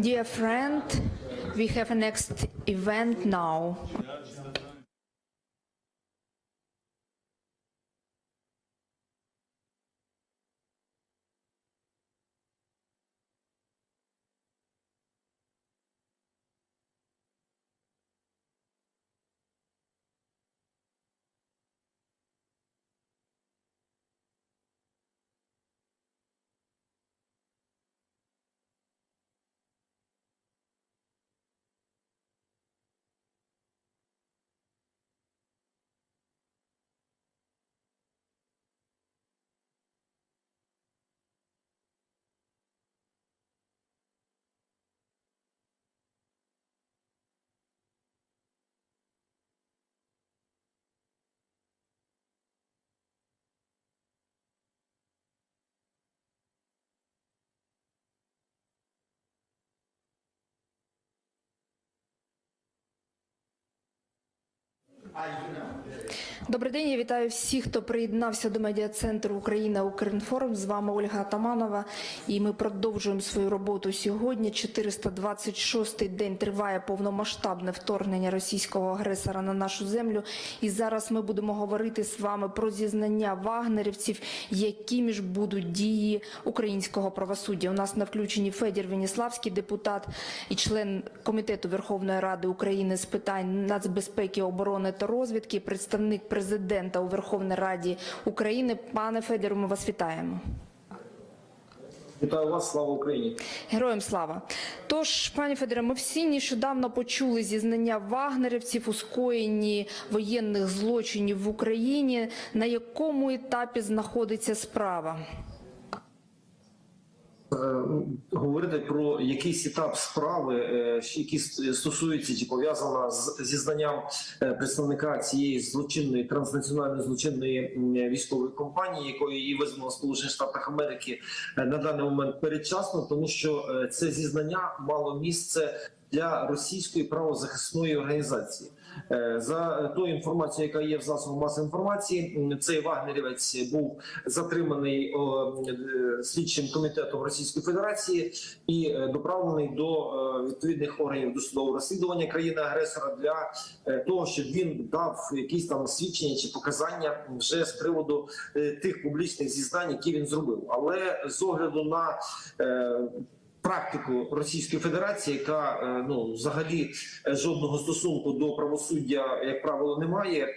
Dear friend, we have a next event now. Ayuna. Добрий день, я вітаю всіх, хто приєднався до медіа-центру Україна Укрінформ. З вами Ольга Атаманова. І ми продовжуємо свою роботу сьогодні. 426-й день триває повномасштабне вторгнення російського агресора на нашу землю. І зараз ми будемо говорити з вами про зізнання вагнерівців, якими ж будуть дії українського правосуддя. У нас на включенні Федір Веніславський, депутат і член комітету Верховної Ради України з питань нацбезпеки, оборони та розвідки, представник президента у Верховній Раді України. Пане Федору, ми вас вітаємо. Вітаю вас, слава Україні. Героям слава. Тож, пані Федоре, ми всі нещодавно почули зізнання вагнерівців у скоєнні воєнних злочинів в Україні. На якому етапі знаходиться справа? Е, Говорити про якийсь етап справи, е, які стосуються чи пов'язана з зізнанням е, представника цієї злочинної транснаціональної злочинної військової компанії, якої її визнано Сполучених Штатах Америки на даний момент передчасно, тому що це зізнання мало місце для російської правозахисної організації. Е, За тою інформацією, яка є в засобах масової інформації, цей вагнерівець був затриманий е, слідчим комітетом Російської Федерації і е, доправлений до відповідних органів досудового розслідування країни-агресора для того, щоб він дав якісь там свідчення чи показання вже з приводу тих публічних зізнань, які він зробив. Але з огляду на Практику Російської Федерації, яка е, ну взагалі е, жодного стосунку до правосуддя, як правило, не має.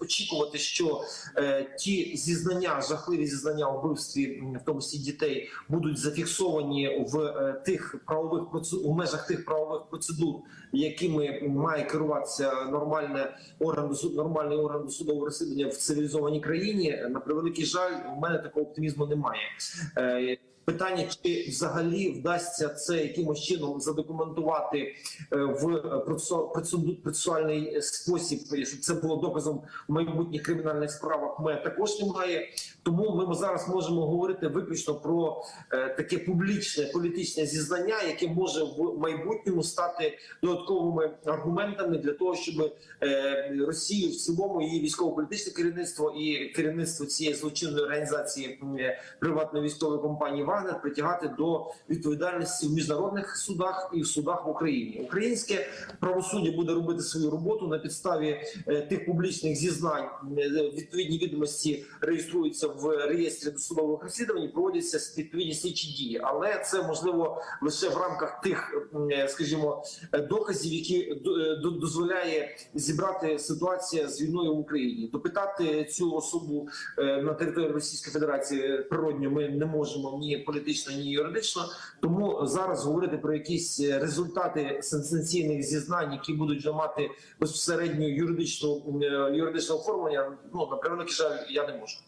Очікувати, що е, ті зізнання, жахливі зізнання вбивстві, в тому числі дітей, будуть зафіксовані в е, тих правових у межах тих правових процедур, якими має керуватися нормальне орган нормальний орган досудового розслідування в цивілізованій країні. На превеликий жаль, у мене такого оптимізму немає. Питання, чи взагалі вдасться це якимось чином задокументувати е, в процесу- процесуальний спосіб, щоб це було доказом в майбутніх кримінальних справах, мене також немає. Тому ми зараз можемо говорити виключно про е, таке публічне політичне зізнання, яке може в майбутньому стати додатковими аргументами для того, щоб е, Росію в цілому її військово-політичне керівництво і керівництво цієї злочинної організації приватної військової компанії Вагнер притягати до відповідальності в міжнародних судах і в судах в Україні. Українське правосуддя буде робити свою роботу на підставі е, тих публічних зізнань. Е, Відповідні відомості реєструються в реєстрі досудових розслідувань, проводяться відповідні слідчі дії. Але це можливо лише в рамках тих, е, скажімо, доказів, які до- дозволяє зібрати ситуація з війною в Україні. Допитати цю особу на території Російської Федерації природньо ми не можемо ні політично, ні юридично. Тому зараз говорити про якісь е, результати сенсаційних зізнань, які будуть мати безпосередньо юридичну е, юридичне оформлення. Ну на превеликий жаль, я не можу.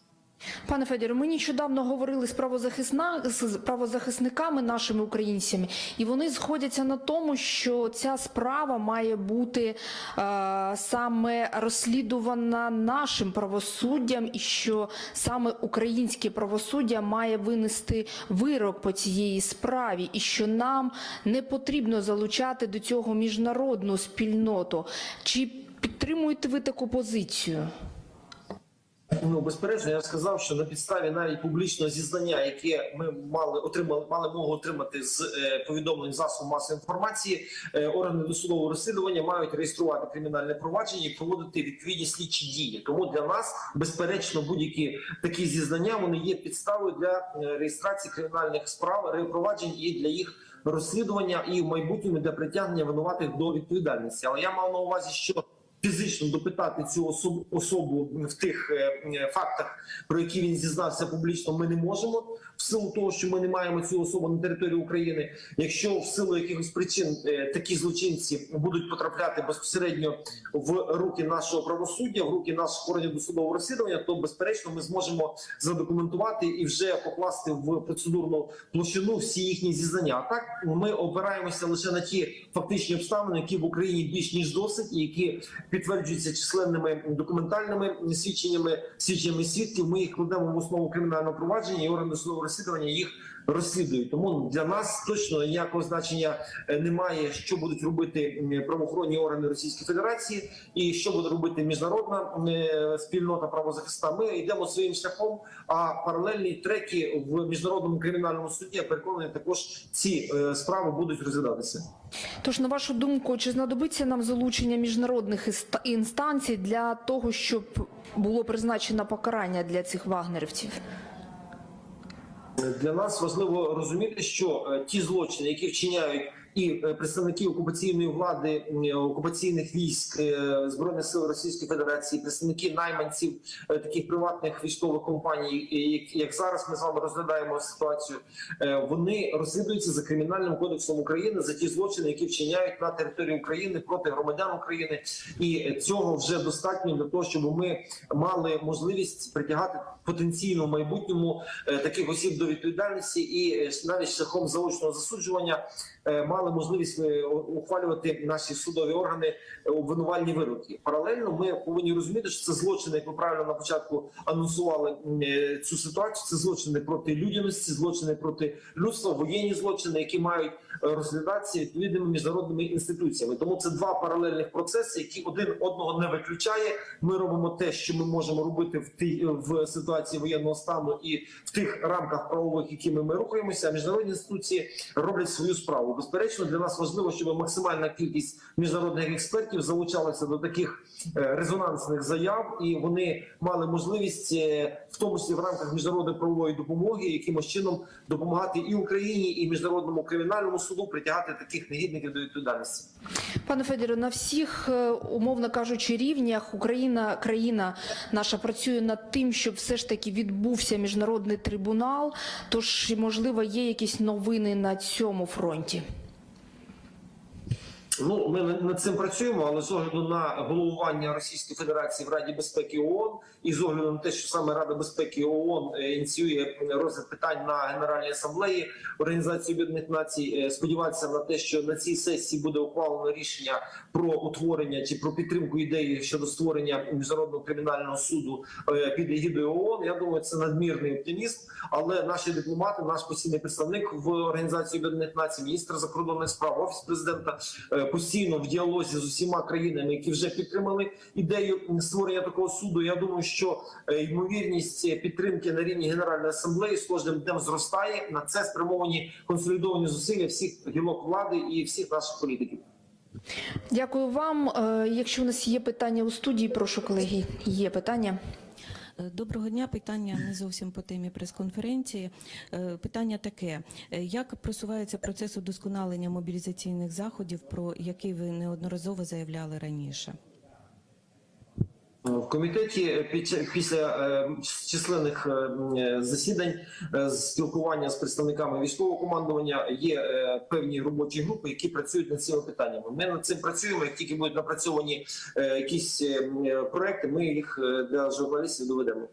Пане Федору, ми нещодавно говорили з правозахисна з правозахисниками нашими українцями, і вони сходяться на тому, що ця справа має бути е, саме розслідувана нашим правосуддям, і що саме українське правосуддя має винести вирок по цієї справі, і що нам не потрібно залучати до цього міжнародну спільноту. Чи підтримуєте ви таку позицію? Ну безперечно, я сказав, що на підставі навіть публічного зізнання, яке ми мали отримали, мали могли отримати з е, повідомлень засобів масової інформації, е, органи досудового розслідування мають реєструвати кримінальне провадження і проводити відповідні слідчі дії. Тому для нас безперечно будь-які такі зізнання вони є підставою для е, реєстрації кримінальних справ, проваджень і для їх розслідування і в майбутньому для притягнення винуватих до відповідальності. Але я мав на увазі, що фізично допитати цю особу, особу в тих е, е, фактах, про які він зізнався публічно, ми не можемо в силу того, що ми не маємо цю особу на території України. Якщо в силу якихось причин е, такі злочинці будуть потрапляти безпосередньо в руки нашого правосуддя, в руки наших органів досудового розслідування, то безперечно ми зможемо задокументувати і вже покласти в процедурну площину всі їхні зізнання. А так ми опираємося лише на ті фактичні обставини, які в Україні більш ніж досить, і які підтверджуються численними документальними свідченнями, свідченнями свідків. Ми їх кладемо в основу кримінального провадження, і органи судового розслідування їх розслідують. Тому для нас точно ніякого значення е, немає, що будуть робити правоохоронні органи Російської Федерації, і що буде робити міжнародна е, спільнота правозахиста. Ми йдемо своїм шляхом. А паралельні треки в міжнародному кримінальному суді я переконаний, також ці е, справи будуть розглядатися. Тож, на вашу думку, чи знадобиться нам залучення міжнародних інстанцій для того, щоб було призначено покарання для цих вагнерівців? Для нас важливо розуміти, що е, ті злочини, які вчиняють і е, представники окупаційної влади, окупаційних військ е, збройних сил Російської Федерації, представники найманців е, таких приватних військових компаній, як, зараз ми з вами розглядаємо ситуацію, е, вони розслідуються за кримінальним кодексом України за ті злочини, які вчиняють на території України проти громадян України, і цього вже достатньо для того, щоб ми мали можливість притягати потенційно в майбутньому е, таких осіб до відповідальності, і е, навіть шляхом заочного засуджування е, мали можливість е, ухвалювати наші судові органи е, обвинувальні вироки. Паралельно ми повинні розуміти, що це злочини, як ви правильно на початку анонсували е, цю ситуацію. Це злочини проти людяності, злочини проти людства, воєнні злочини, які мають е, розглядатися відповідними міжнародними інституціями. Тому це два паралельних процеси, які один одного не виключає. Ми робимо те, що ми можемо робити в тій в ситуації воєнного стану і в тих рамках правових, якими ми рухаємося. А міжнародні інституції роблять свою справу. Безперечно, для нас важливо, щоб максимальна кількість міжнародних експертів залучалася до таких е, резонансних заяв, і вони мали можливість, е, в тому числі в рамках міжнародної правової допомоги, якимось чином допомагати і Україні, і міжнародному кримінальному суду притягати таких негідників до відповідальності. Пане Федоре, на всіх, е, умовно кажучи, рівнях Україна, країна наша працює над тим, щоб все ж таки відбувся міжнародний трибунал. Тож, можливо, є якісь новини на цьому фронті. Ну, ми над цим працюємо, але з огляду на головування Російської Федерації в Раді безпеки ООН і з огляду на те, що саме Рада безпеки ООН е, ініціює розгляд питань на Генеральній асамблеї Організації Об'єднаних Націй, е, сподіватися на те, що на цій сесії буде ухвалено рішення про утворення чи про підтримку ідеї щодо створення міжнародного кримінального суду е, під егідою ООН. Я думаю, це надмірний оптимізм. Але наші дипломати, наш постійний представник в Організації Об'єднаних Націй, міністр закордонних справ, офіс президента постійно в діалозі з усіма країнами, які вже підтримали ідею створення такого суду. Я думаю, що е, ймовірність підтримки на рівні Генеральної асамблеї з кожним днем зростає. На це спрямовані консолідовані зусилля всіх гілок влади і всіх наших політиків. Дякую вам. Е, Якщо у нас є питання у студії, прошу колеги. Є питання. Е, Доброго дня. Питання не зовсім по темі прес-конференції. Е, Питання таке: Е, як просувається процес удосконалення мобілізаційних заходів, про який ви неодноразово заявляли раніше? В комітеті під після е, численних е, засідань е, спілкування з представниками військового командування є е, певні робочі групи, які працюють над цими питаннями. Ми над цим працюємо. Як тільки будуть напрацьовані е, якісь е, проекти, ми їх е, для журналістів доведемо.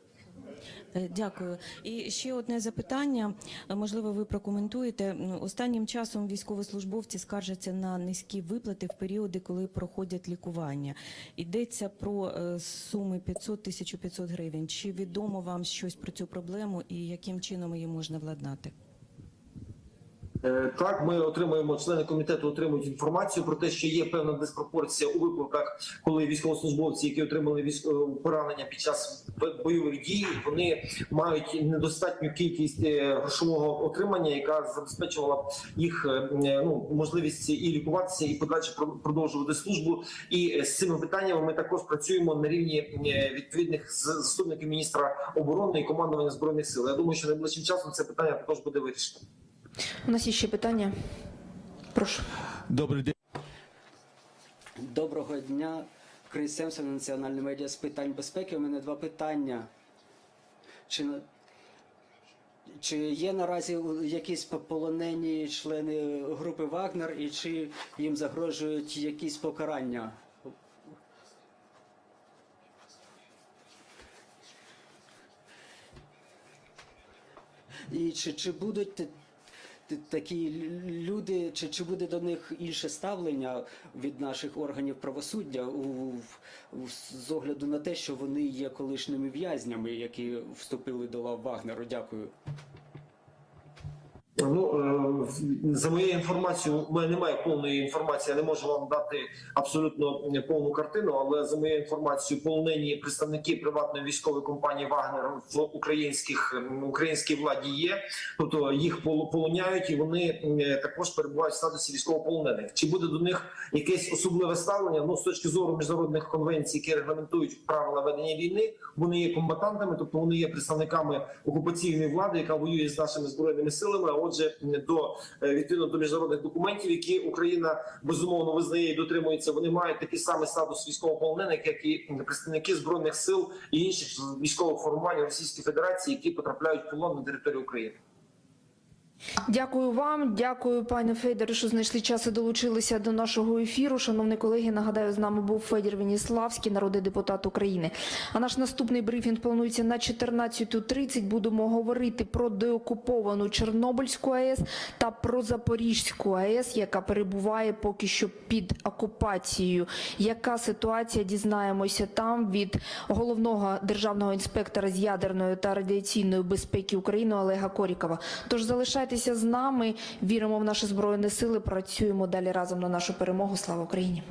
Е, Дякую. І ще одне запитання. Е, Можливо, ви прокоментуєте. Останнім часом військовослужбовці скаржаться на низькі виплати в періоди, коли проходять лікування. Йдеться про е, суми 500-1500 гривень. Чи відомо вам щось про цю проблему і яким чином її можна владнати? Е, Так, ми отримуємо члени комітету, отримують інформацію про те, що є певна диспропорція у випадках, коли військовослужбовці, які отримали військове поранення під час бойових дій, вони мають недостатню кількість е, грошового отримання, яка забезпечувала їх е, ну можливість і лікуватися, і подальше про- продовжувати службу. І з цими питаннями ми також працюємо на рівні відповідних заступників міністра оборони і командування збройних сил. Я думаю, що найближчим часом це питання також буде вирішено. У нас є ще питання. Прошу. Добрий день. Доброго дня, Крис Семсон, національне медіа з питань безпеки. У мене два питання. Чи, чи є наразі якісь полонені члени групи Вагнер і чи їм загрожують якісь покарання? І чи, чи будуть такі люди, чи, чи буде до них інше ставлення від наших органів правосуддя у, у- з огляду на те, що вони є колишніми в'язнями, які вступили до лав Вагнеру? Дякую. Ну е, за моєю інформацією, у мене немає повної інформації. Я не можу вам дати абсолютно повну картину. Але за моєю інформацією, полонені представники приватної військової компанії Вагнер в українських українській владі є. Тобто їх пол- полоняють, і вони також перебувають в статусі військовополонених. Чи буде до них якесь особливе ставлення? Ну з точки зору міжнародних конвенцій, які регламентують правила ведення війни, вони є комбатантами, тобто вони є представниками окупаційної влади, яка воює з нашими збройними силами. Отже, до е, відповідно до міжнародних документів, які Україна безумовно визнає і дотримується, вони мають такий самий статус військовополонених, як і представники збройних сил і інших військових формувань Російської Федерації, які потрапляють в полон на територію України. Дякую вам, дякую, пане Федоре, що знайшли час і долучилися до нашого ефіру. Шановні колеги, нагадаю, з нами був Федір Веніславський, народний депутат України. А наш наступний брифінг планується на 14.30. Будемо говорити про деокуповану Чорнобильську АЕС та про Запорізьку АЕС, яка перебуває поки що під окупацією. Яка ситуація дізнаємося там від головного державного інспектора з ядерної та радіаційної безпеки України Олега Корікова. Тож залишайтеся з нами, віримо в наші збройні сили. Працюємо далі разом на нашу перемогу. Слава Україні!